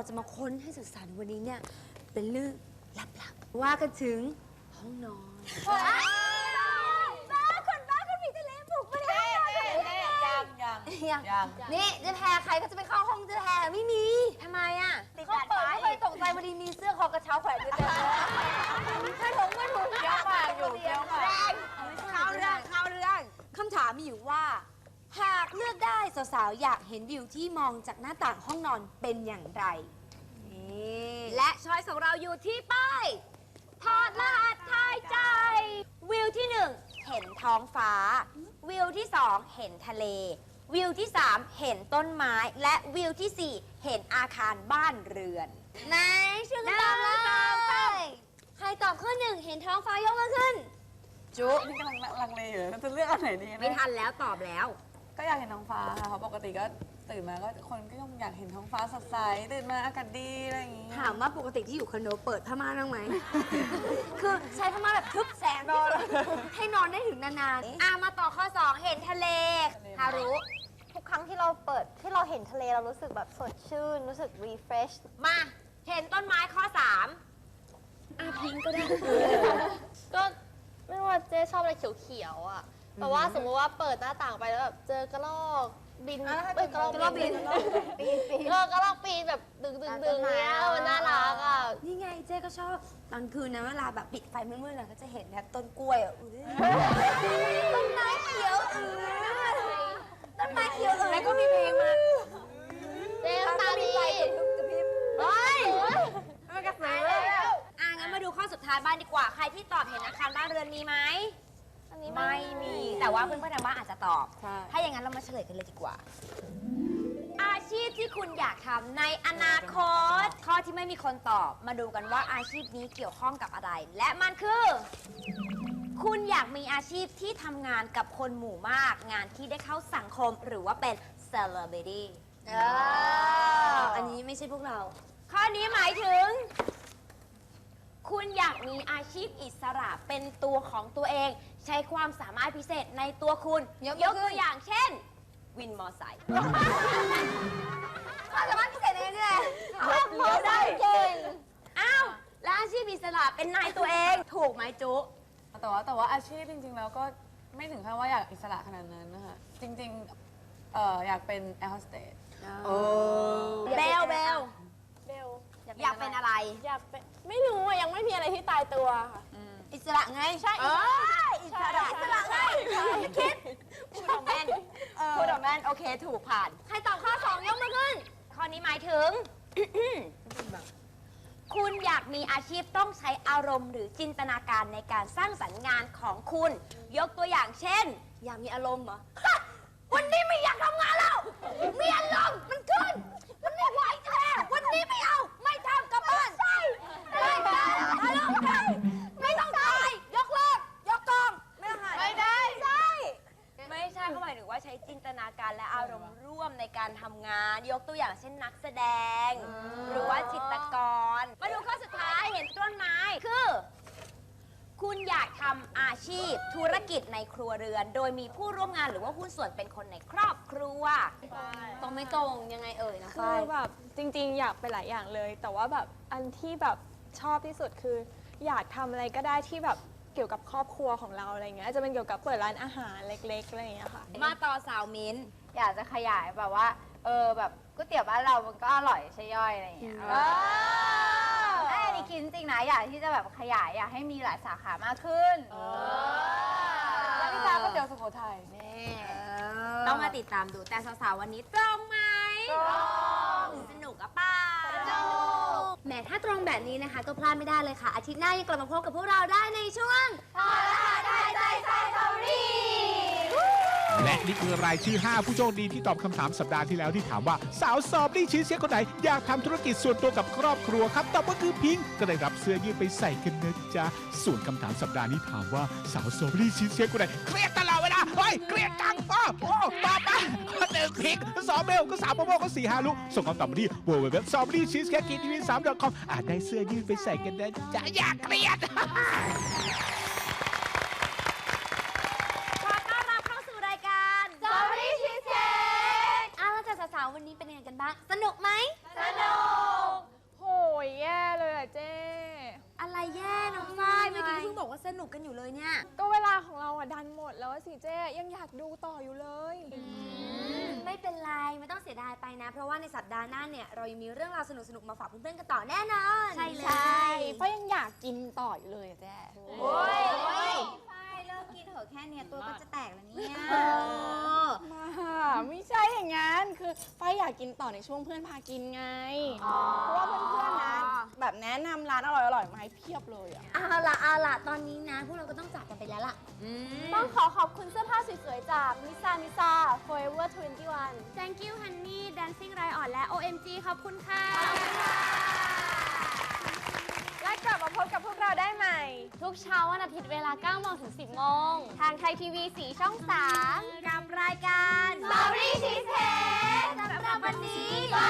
เราจะมาค้นให้สุดสันวันนี้เนี่ย เป็นเรื่องลับๆ ว่ากันถึงห้องนอนบ้าคนบ้าคนมีทะเลผูกม่ได้ยังยังยังนี่จะแพ้ใครก็จะไปเข้าห้อง ได้สาวๆอยากเห็นวิวที่มองจากหน้าต่างห้องนอนเป็นอย่างไรนี่และช้อยของเราอยู่ที่ป้ายถอดรหัสทายใจ วิวที่หนึ่งเห็นท้องฟ้า วิวที่สองเห็นทะเล วิวที่สามเห็นต้นไม้ และวิวที่สี่เห็นอาคารบ้านเรือนไหนชื่อกันตอบเลย ใครตอบข้อหนึ่งเห็นท้องฟ้ายกมือขึ้น จุนี่กำลังลังเลอยู่นะจะเลือกอันไหนดีนะไม่ทันแล้วตอบแล้ว ก็อยากเห็นท้องฟ้าค่ะเพราะปกติก็ตื่นมาก็คนก็ยังอยากเห็นท้องฟ้าสดใสตื่นมาอากาศดีอะไรอย่างงี้ ถามว่าปกติที่อยู่คอนโดเปิดผ้าม่านบ้างไหม คือใช้ผ้าม่านแบบทึบแสงที่สุดให้นอนได้ถึงนานๆอะมาต่อข้อ 2 เห็นทะเลฮารุ ทุกครั้งที่เราเปิดที่เราเห็นทะเลเรารู้สึกแบบสดชื่น รู้สึก refresh มา เห็นต้นไม้ข้อ 3อะพิงก็ได้ ก็ไม่ว่าเจ๊ชอบอะไรเขียวๆอะ แต่ว่าสมมติว่าเปิดหน้าต่างไปแล้วแบบเจอกระรอกบินเอ้ยกระรอกกระรอกบิน ปีนปีนเออกระรอกปีนแบบดึงดึงดึงเนี้ยมันน่ารักอะ นี่ไงเจ๊ก็ชอบตอนคืนนะเวลาแบบปิดไฟมืดๆน่ะก็จะเห็นแบบต้นกล้วยอะอุ๊ยต้นไม้เขียวอือต้นไม้เขียวอือแล้วก็มีเพลงมาเจ๊ตาดีเฮ้ยไม่กระสืออะงั้นมาดูข้อสุดท้ายบ้านดีกว่า ใครที่ตอบเห็นอาคารบ้านเรือนมีไหม อันนี้ไม่มี แต่ว่าเพื่อนๆทางบ้านอาจจะตอบ ใช่ ถ้าอย่างนั้นเรามาเฉลยกันเลยดีกว่า อาชีพที่คุณอยากทำในอนาคต ข้อที่ไม่มีคนตอบ มาดูกันว่าอาชีพนี้เกี่ยวข้องกับอะไร และมันคือ คุณอยากมีอาชีพที่ทำงานกับคนหมู่มาก งานที่ได้เข้าสังคมหรือว่าเป็น celebrity อันนี้ไม่ใช่พวกเรา ข้อนี้หมายถึง คุณอยากมีอาชีพอิสระเป็นตัวของตัวเอง ใช้ความสามารถพิเศษในตัวคุณยกยมืกอขึ้นตัวอย่างเช่น วินมอไซค์ความสามารถพิเศษเองเลยขับมอไซค์เก่งอ้าวแล้วอาชีพอิสระเป็นนายตัวเองถูกไหมจุแต่ว่าแต่ว่าอาชีพจริง ๆ แล้วก็ไม่ถึงขั้นว่าอยากอิสระขนาดนั้นนะคะจริงๆเอ่ออยากเป็นแอร์โฮสเตสเบลเบลเบล อยากเป็นอะไร อยากเป็นไม่รู้อะยังไม่มีอะไรที่ตายตัวค่ะ อิสระไงใช่อิสระอิสระไงคิดพูดออกแมนพูดออกแมนโอเคถูกผ่าน ใครตอบข้อสองยกมือขึ้น ข้อนี้หมายถึง คุณอยากมีอาชีพต้องใช้อารมณ์หรือจินตนาการในการสร้างสรรค์งานของคุณ ยกตัวอย่างเช่น อยากมีอารมณ์เหรอวันนี้ไม่อยากทำงานแล้วมีอารมณ์มันขึ้น มันไม่ไหวแท้วันนี้ไม่เอา ไม่ทำกลับบ้านใช่ไม่ได้อารมณ์กันไม่ต้องตายยกเลิกยกกอง ไม่ต้องไม่ได้ ใช่ ไม่ใช่เขาหมายถึงว่าใช้จินตนาการและอารมณ์ร่วมในการทำงาน ยกตัวอย่างเช่นนักแสดง หรือว่าจิตรกร มาดูข้อสุดท้ายเห็นต้นไม้คือ คุณอยากทำอาชีพธุรกิจในครัวเรือน โดยมีผู้ร่วมงานหรือว่าหุ้นส่วนเป็นคนในครอบครัว ตรงไม่ตรงยังไงเอ่ยนะคืฝ้าอย แบบจริงๆ อยากไปหลายอย่างเลย แต่ว่าแบบอันที่แบบชอบที่สุดคือ อยากทำอะไรก็ได้ที่แบบ เกี่ยวกับครอบครัวของเราอะไรเงี้ยอาจจะเป็นเกี่ยวกับเปิดร้านอาหารเล็กๆอะไรอย่างเงี้ยค่ะ มาต่อสาวมิ้นอยากจะขยายแบบว่า เออแบบก๋วยเตี๋ยวบ้านเรามันก็อร่อยใช่ย่อยอะไรอย่างเงี้ยเออไอ้อันนี้คิดจริงๆนะอยากที่จะแบบขยายอยากให้มีหลายสาขามากขึ้นแล้วพี่ตาก็เตี๋ยวสุโขทัย ต้องมาติดตามดูแต่สาวๆวันนี้ตรงไหม ตรง แหมถ้าตรงแบบนี้นะคะ ก็พลาดไม่ได้เลยค่ะ อาทิตย์หน้ายังกลับมาพบกับพวกเราได้ในช่วง พอละได้ใจใส่สตอรี่และนี่คือรายชื่อ 5 ผู้โชคดีที่ตอบคำถามสัปดาห์ที่แล้วที่ถามว่า สาวสอบได้ชื่อเสียคนไหน อยากทำธุรกิจส่วนตัวกับครอบครัวครับตอบว่าคือพิงค์ก็ได้รับเสื้อยืดไปใส่กันนะจ๊ะส่วนคำถามสัปดาห์นี้ถามว่าสาวสอบได้ชื่อเสียคนไหนเครียดตลอดเวลาเฮ้ยเครียดจังป้าโอ้ป้าป้าหนึ่ งพริกสองเบลก็สามโมโมก็สี่ฮารุส่งคำตอบมาที่ w w w s o m b r y c h e e s e c a k e t v 3 c o m อาจได้เสื้อยืดไปใส่กันนะจ๊ะอย่าเกลียด ขอต้อรับเข้าสู่รายการสอรี่ชีสเค้วแล้วจากสาวๆวันนี้เป็นยังไงกันบ้าง สนุกไหม สนุก โหยแย่เลยอะเจ๊อะไรแย่น้องฝ้ายเมื่อกี้เพิ่งบอกว่าสนุกกันอยู่เลยเนี่ย ก็เวลาของเราอะดันหมดแล้วสิเจ๊ยังอยากดูต่ออยู่เลย ไม่เป็นไร ไม่ต้องเสียดายไปนะ เพราะว่าในสัปดาห์หน้าเนี่ย เรายังมีเรื่องราวสนุกๆ มาฝากเพื่อนๆ กันต่อแน่นอน ใช่เลยเพราะยังอยากกินต่ออยู่เลยอะเจ๊โอ้ยฝ้ายเลิกกินเถอะแค่เนี้ยตัวก็จะแตกแล้วเนี่ยมาไม่ใช่อย่างงั้น คือไฟอยากกินต่อในช่วงเพื่อนพากินไง เพราะว่าเพื่อนๆนะ แบบแนะนำร้านอร่อยๆมาให้เพียบเลยอะเอาล่ะเอาล่ะตอนนี้นะ พวกเราก็ต้องจากกันไปแล้วล่ะ ต้องขอขอบคุณเสื้อผ้าสวยๆ จากมิซามิซา Forever 21 Thank you Honey Dancing r i o n และ OMG ขอบคุณค่ะ และกลับมาพบกับพวกเราได้ใหม่ ทุกเช้าวันอาทิตย์เวลา9โมงถึง 10 โมง ทางไทยทีวี 4 ช่อง3กับรายการ Sorry Cheesecake สำหรับวันนี้สวัสดี